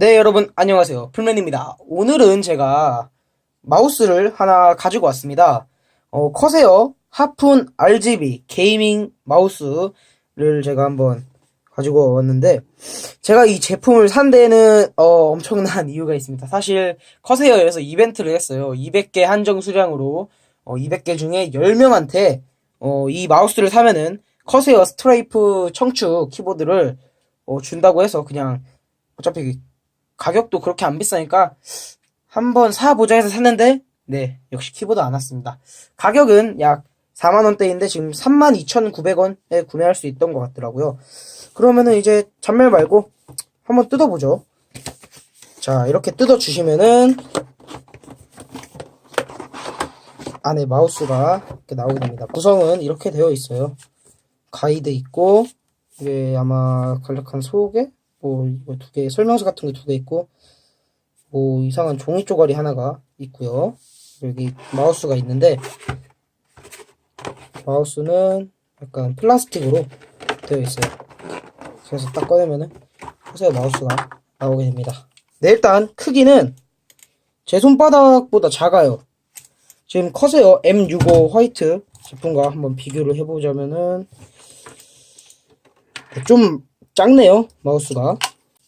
네, 여러분, 안녕하세요. 풀맨입니다. 오늘은 제가 마우스를 하나 가지고 왔습니다. 어, 커세어 하푼 RGB 게이밍 마우스를 제가 한번 가지고 왔는데, 제가 이 제품을 산 데는, 어, 엄청난 이유가 있습니다. 사실, 커세어에서 이벤트를 했어요. 200개 한정 수량으로, 어, 200개 중에 10명한테, 어, 이 마우스를 사면은, 커세어 스트라이프 청축 키보드를, 어, 준다고 해서 그냥, 어차피 가격도 그렇게 안 비싸니까 한번 사보자 해서 샀는데 네 역시 키보드 안 왔습니다. 가격은 약 4만원대인데 지금 32,900원에 구매할 수 있던 것 같더라고요. 그러면은 이제 잔말 말고 한번 뜯어보죠. 자 이렇게 뜯어주시면은 안에 마우스가 이렇게 나오게 됩니다. 구성은 이렇게 되어 있어요. 가이드 있고 이게 아마 간략한 소개 뭐 이거 두 개 설명서 같은 게 두 개 있고 뭐 이상한 종이 쪼가리 하나가 있고요. 여기 마우스가 있는데 마우스는 약간 플라스틱으로 되어 있어요. 그래서 딱 꺼내면은 커세어 마우스가 나오게 됩니다. 네 일단 크기는 제 손바닥보다 작아요. 지금 커세어 M65 화이트 제품과 한번 비교를 해보자면은 좀 작네요 마우스가.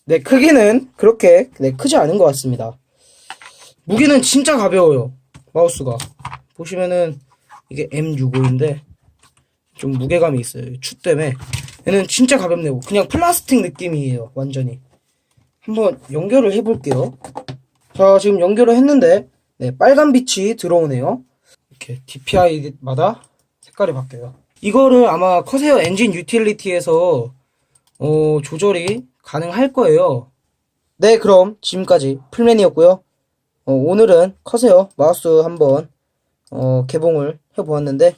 네 크기는 그렇게 네, 크지 않은 것 같습니다. 무게는 진짜 가벼워요 마우스가. 보시면은 이게 M65인데 좀 무게감이 있어요 추 때문에. 얘는 진짜 가볍네요. 그냥 플라스틱 느낌이에요 완전히. 한번 연결을 해볼게요. 자 지금 연결을 했는데 네 빨간 빛이 들어오네요. 이렇게 DPI마다 색깔이 바뀌어요. 이거를 아마 커세어 엔진 유틸리티에서 어, 조절이 가능할 거예요. 네, 그럼 지금까지 풀맨이었고요. 어, 오늘은 커세어 마우스 한번 어, 개봉을 해보았는데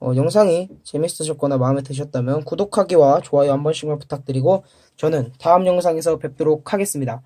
어, 영상이 재밌으셨거나 마음에 드셨다면 구독하기와 좋아요 한 번씩만 부탁드리고 저는 다음 영상에서 뵙도록 하겠습니다.